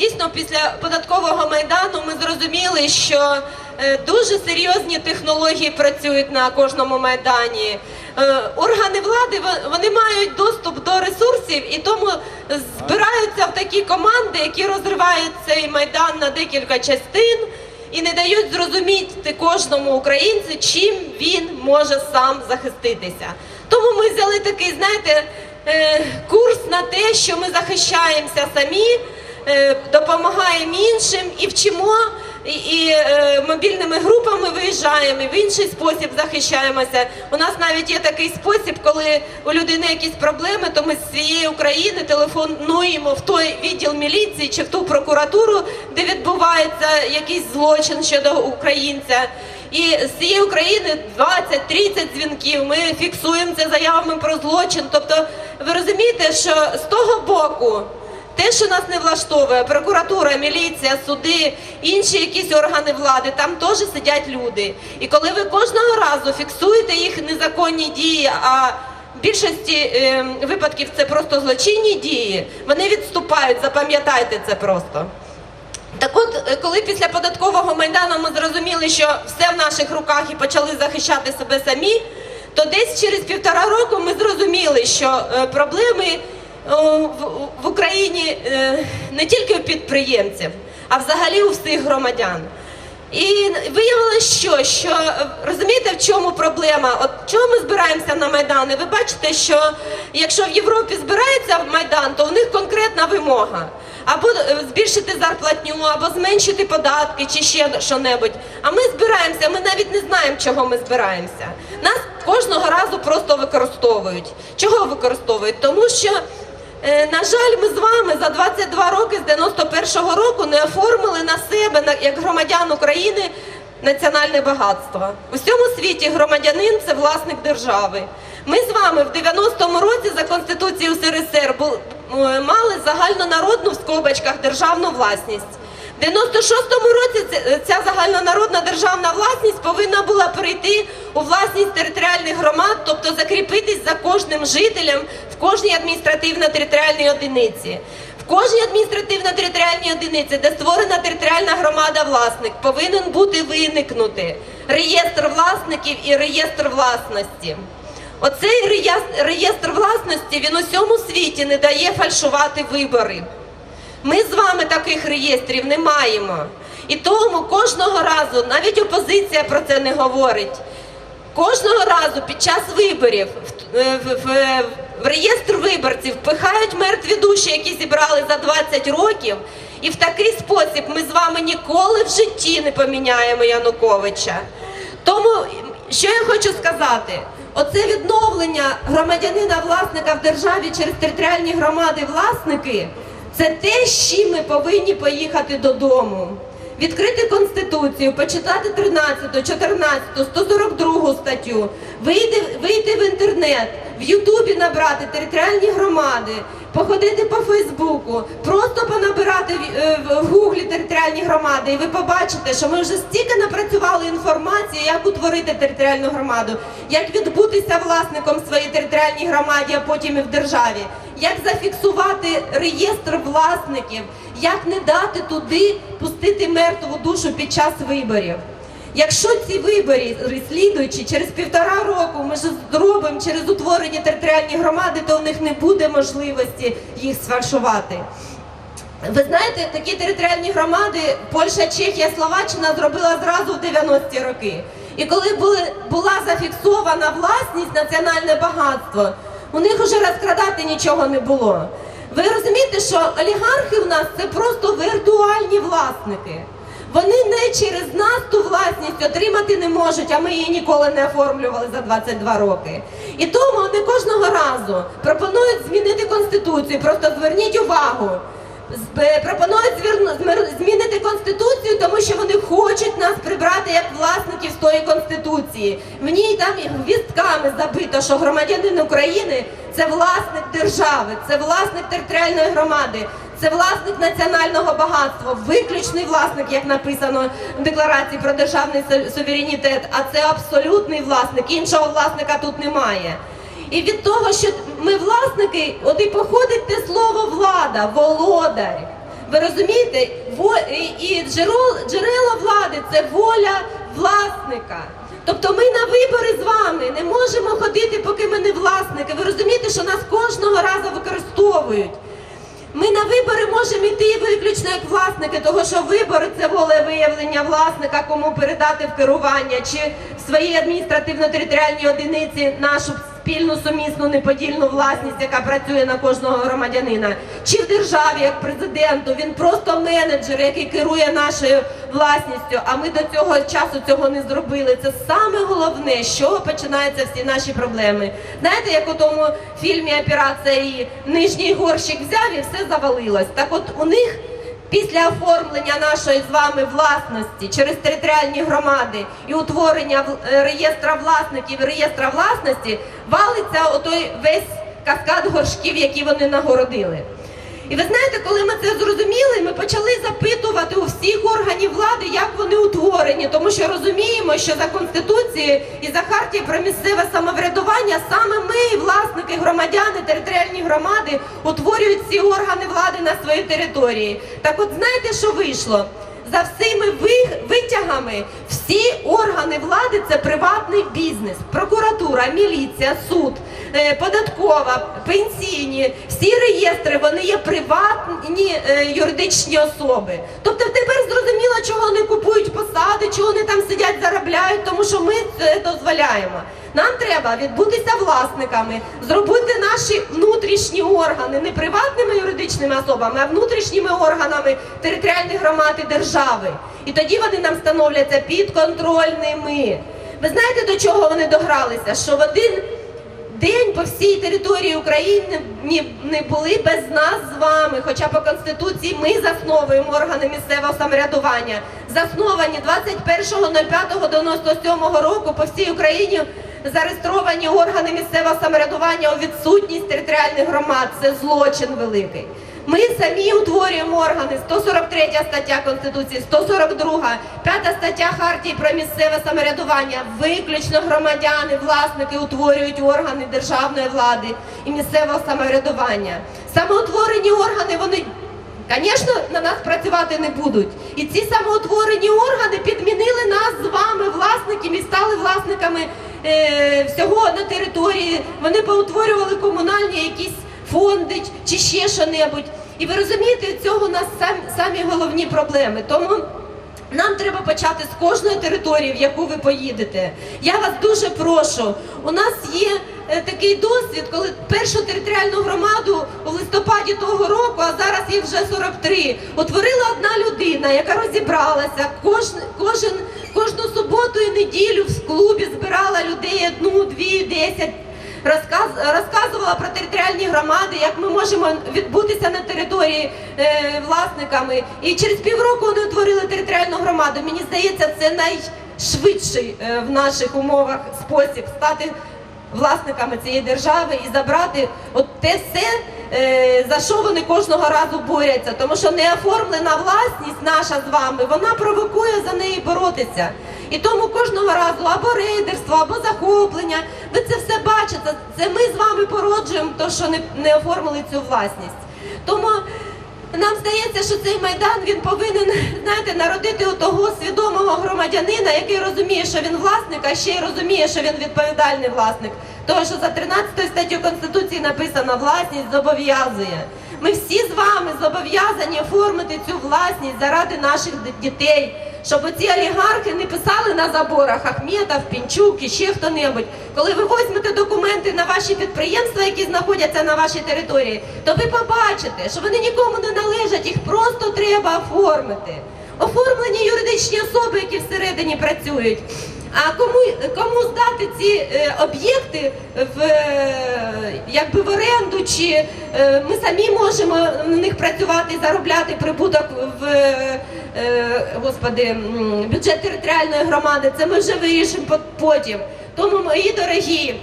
дійсно після податкового майдану ми зрозуміли, що е, дуже серйозні технології працюють на кожному майдані. Е, Органи влади вони мають доступ до ресурсів і тому збираються в такі команди, які розривають цей майдан на декілька частин і не дають зрозуміти кожному українцю, чим він може сам захиститися. Тому ми взяли такий, знаєте, е, курс на те, що ми захищаємося самі, допомагаємо іншим і вчимо. І, і е, мобільними групами виїжджаємо, і в інший спосіб захищаємося. У нас навіть є такий спосіб, коли у людини якісь проблеми, то ми з всієї України телефонуємо в той відділ міліції чи в ту прокуратуру, де відбувається якийсь злочин щодо українця. І з цієї України 20-30 дзвінків. Ми фіксуємо це заявами про злочин. Тобто, ви розумієте, що з того боку. Те, що нас не влаштовує, прокуратура, міліція, суди, інші якісь органи влади, там теж сидять люди. І коли ви кожного разу фіксуєте їх незаконні дії, а в більшості е, випадків це просто злочинні дії, вони відступають, запам'ятайте це просто. Так от, е, коли після податкового майдану ми зрозуміли, що все в наших руках і почали захищати себе самі, то десь через півтора року ми зрозуміли, що е, проблеми в, Україні е, не тільки у підприємців, а взагалі у всіх громадян. І виявилося, що, що розумієте, в чому проблема? От чого ми збираємося на майдани? Ви бачите, що якщо в Європі збирається майдан, то в них конкретна вимога. Або е, збільшити зарплатню, або зменшити податки, чи ще що-небудь. А ми збираємося, ми навіть не знаємо, чого ми збираємося. Нас кожного разу просто використовують. Чого використовують? Тому що. Е, На жаль, ми з вами за 22 роки з 91-го року не оформили на себе як громадян України національне багатство. У всьому світі громадянин це власник держави. Ми з вами в 90-му році за Конституцією СРСР мали загальнонародну в скобочках державну власність. В 96-му році ця загальнонародна державна власність повинна була перейти у власність територіальних громад, тобто закріпитись за кожним жителем в кожній адміністративно-територіальній одиниці. В кожній адміністративно-територіальній одиниці, де створена територіальна громада власник, повинен бути виникнути реєстр власників і реєстр власності. Оцей реєстр власності він усьому світі не дає фальшувати вибори. Ми з вами таких реєстрів не маємо. І тому кожного разу, навіть опозиція про це не говорить. Кожного разу під час виборів в, е, в, в, в реєстр виборців пихають мертві душі, які зібрали за 20 років. І в такий спосіб ми з вами ніколи в житті не поміняємо Януковича. Тому що я хочу сказати? Оце відновлення громадянина власника в державі через територіальні громади власники це те, з чим ми повинні поїхати додому. Відкрити конституцію, почитати 13, 14, 142 статтю, вийти, вийти в інтернет, в Ютубі набрати територіальні громади, походити по Фейсбуку, просто понабирати е, в Гуглі територіальні громади, і ви побачите, що ми вже стільки напрацювали інформації, як утворити територіальну громаду, як відбутися власником своєї територіальній громаді, а потім і в державі, як зафіксувати реєстр власників, як не дати туди пустити мертву душу під час виборів. Якщо ці вибори слідуючі через півтора року ми ж зробимо через утворення територіальні громади, то у них не буде можливості їх сфальшувати. Ви знаєте, такі територіальні громади Польща, Чехія, Словаччина зробила зразу в 90-ті роки. І коли були, була зафіксована власність, національне багатство, у них уже розкрадати нічого не було. Ви розумієте, що олігархи в нас це просто віртуальні власники. Вони не через нас ту власність отримати не можуть, а ми її ніколи не оформлювали за 22 роки. І тому вони кожного разу пропонують змінити конституцію. Просто зверніть увагу. Е, Пропонують змінити конституцію, тому що вони хочуть нас прибрати як власників з тої конституції. В ній там і вістками забито, що громадянин України це власник держави, це власник територіальної громади, це власник національного багатства, виключний власник, як написано в декларації про державний суверенітет. А це абсолютний власник. Іншого власника тут немає. І від того, що ми власники, от і походить те слово влада, володар. Ви розумієте, і- джерело, влади це воля власника. Тобто ми на вибори з вами не можемо ходити, поки ми не власники. Ви розумієте, що нас кожного разу використовують. Ми на вибори можемо йти виключно як власники, того що вибори це волевиявлення власника, кому передати в керування, чи в своїй адміністративно-територіальній одиниці нашу спільну сумісну неподільну власність, яка працює на кожного громадянина, чи в державі як президенту. Він просто менеджер, який керує нашою власністю. А ми до цього часу цього не зробили. Це саме головне, з чого починаються всі наші проблеми. Знаєте, як у тому фільмі Операція і нижній горщик взяв і все завалилось. Так от у них після оформлення нашої з вами власності через територіальні громади і утворення е, реєстра власників реєстра власності валиться отой весь каскад горшків, які вони нагородили. І ви знаєте, коли ми це зрозуміли, ми почали запитувати у всіх органів влади, як вони утворені, тому що розуміємо, що за конституцією і за хартією про місцеве самоврядування саме ми, власники, громадяни, територіальні громади, утворюють ці органи влади на своїй території. Так от знаєте, що вийшло? За всіми ви- витягами всі органи влади це приватний бізнес, прокуратура, міліція, суд, податкова, пенсійні, всі реєстри вони є приватні е, юридичні особи. Тобто тепер зрозуміло, чого вони купують посади, чого вони там сидять, заробляють, тому що ми це дозволяємо. Нам треба відбутися власниками, зробити наші внутрішні органи не приватними юридичними особами, а внутрішніми органами територіальних громад і держави. І тоді вони нам становляться підконтрольними. Ви знаєте, до чого вони догралися? Що в один день по всій території України не були без нас з вами. Хоча по конституції ми засновуємо органи місцевого самоврядування. Засновані 21.05.97 року по всій Україні зареєстровані органи місцевого самоврядування у відсутність територіальних громад. Це злочин великий. Ми самі утворюємо органи 143 стаття Конституції, 142, 5 стаття Хартії про місцеве самоврядування. Виключно громадяни, власники утворюють органи державної влади і місцевого самоврядування. Самоутворені органи вони. Звісно, на нас працювати не будуть. І ці самоутворені органи підмінили нас з вами, власників, і стали власниками е, всього на території. Вони поутворювали комунальні якісь фонди чи ще що-небудь. І ви розумієте, цього у нас сам, самі головні проблеми. Тому нам треба почати з кожної території, в яку ви поїдете. Я вас дуже прошу. У нас є е, такий досвід, коли першу територіальну громаду у листопаді того року, а зараз їх вже 43, утворила одна людина, яка розібралася. Кожен, кожен, кожну суботу і неділю в клубі збирала людей одну, дві, десять. Розказ, розказувала про територіальні громади, як ми можемо відбутися на території е, власниками. І через півроку вони утворили територіальну громаду. Мені здається, це найшвидший е, в наших умовах спосіб стати власниками цієї держави і забрати от те все, е, за що вони кожного разу борються. Тому що неоформлена власність наша з вами, вона провокує за неї боротися. І тому кожного разу або рейдерство, або захоплення. Ви це все бачите. Це ми з вами породжуємо те, що не, не оформили цю власність. Тому нам здається, що цей майдан він повинен знаєте, народити у того свідомого громадянина, який розуміє, що він власник, а ще й розуміє, що він відповідальний власник. Того, що за 13 статтю Конституції написано власність зобов'язує. Ми всі з вами зобов'язані оформити цю власність заради наших дітей, щоб оці олігархи не писали на заборах Ахметов, Пінчук і ще хто-небудь. Коли ви візьмете документи на ваші підприємства, які знаходяться на вашій території, то ви побачите, що вони нікому не належать, їх просто треба оформити. Оформлені юридичні особи, які всередині працюють. А кому, кому здати ці е, об'єкти в е, якби в оренду, чи е, ми самі можемо на них працювати і заробляти прибуток в е, господи, бюджет територіальної громади, це ми вже вирішимо потім. Тому, мої дорогі,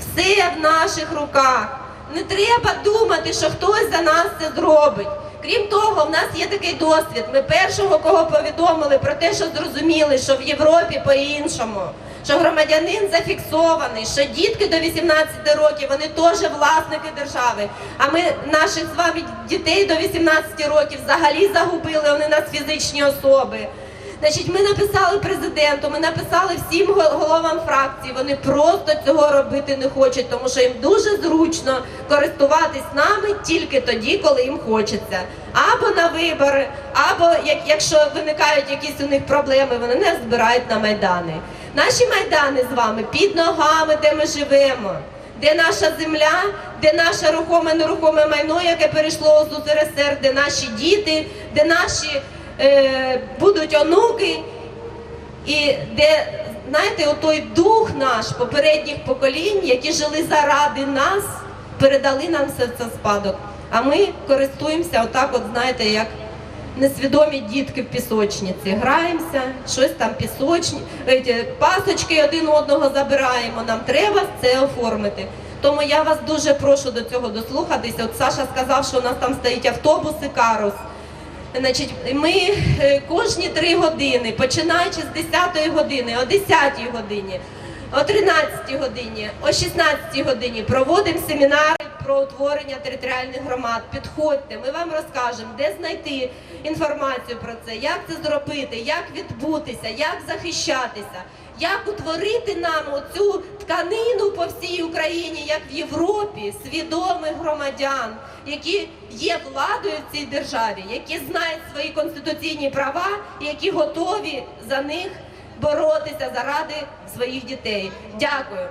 все в наших руках. Не треба думати, що хтось за нас це зробить. Крім того, в нас є такий досвід. Ми першого, кого повідомили про те, що зрозуміли, що в Європі по-іншому. Що громадянин зафіксований, що дітки до 18 років вони теж власники держави. А ми наших з вами дітей до 18 років взагалі загубили, вони нас фізичні особи. Значить, ми написали президенту, ми написали всім го- головам фракцій. Вони просто цього робити не хочуть, тому що їм дуже зручно користуватись нами тільки тоді, коли їм хочеться. Або на вибори, або як, якщо виникають якісь у них проблеми, вони не збирають на майдани. Наші майдани з вами під ногами, де ми живемо. Де наша земля, де наше рухоме нерухоме майно, яке перейшло з УСРСР, де наші діти, де наші е, будуть онуки, і де, знаєте, отой дух наш попередніх поколінь, які жили заради нас, передали нам все це спадок. А ми користуємося отак, от знаєте, як несвідомі дітки в пісочниці. Граємося, щось там пісочні, пасочки один одного забираємо. Нам треба це оформити. Тому я вас дуже прошу до цього дослухатися. От Саша сказав, що у нас там стоїть автобуси Карус. Значить, ми е, кожні три години, починаючи з 10-ї години, о 10-й годині, о 13 годині, о 16 годині проводимо семінари про утворення територіальних громад. Підходьте, ми вам розкажемо, де знайти інформацію про це, як це зробити, як відбутися, як захищатися, як утворити нам оцю тканину по всій Україні, як в Європі, свідомих громадян, які є владою в цій державі, які знають свої конституційні права, які готові за них боротися заради своїх дітей. Дякую.